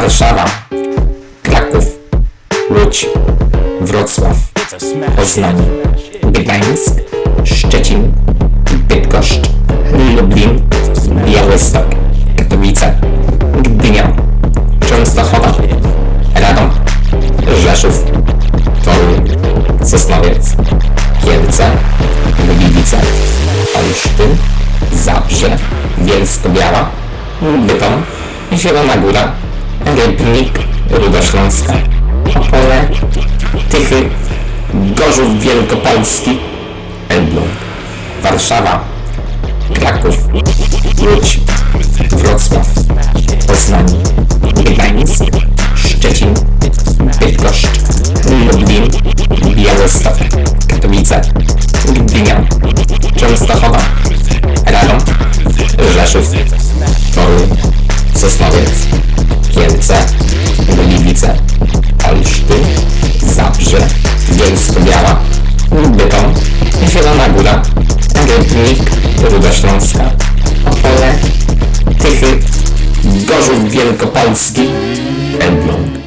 Warszawa, Kraków, Łódź, Wrocław, Poznań, Gdańsk, Szczecin, Bydgoszcz, Lublin, Białystok, Katowice, Gdynia, Częstochowa, Radom, Rzeszów, Toruń, Sosnowiec, Kielce, Gliwice, Olsztyn, Zabrze, Bielsko-Biała, Bytom, Zielona Góra, Rybnik, Ruda Śląska, Opole, Tychy, Gorzów Wielkopolski, Elbląg, Warszawa, Kraków, Łódź, Wrocław, Poznań, Gdańsk, Szczecin, Bydgoszcz, Lublin, Białystok, Katowice, Gdynia, Częstochowa, Radom, Rzeszów, Toruń, Sosnowiec, Kielce, Gliwice, Olsztyn, Zabrze, Bielsko-Biała, Bytom, Zielona Góra, Rybnik, Ruda Śląska, Opole, Tychy, Gorzów Wielkopolski, Elbląg.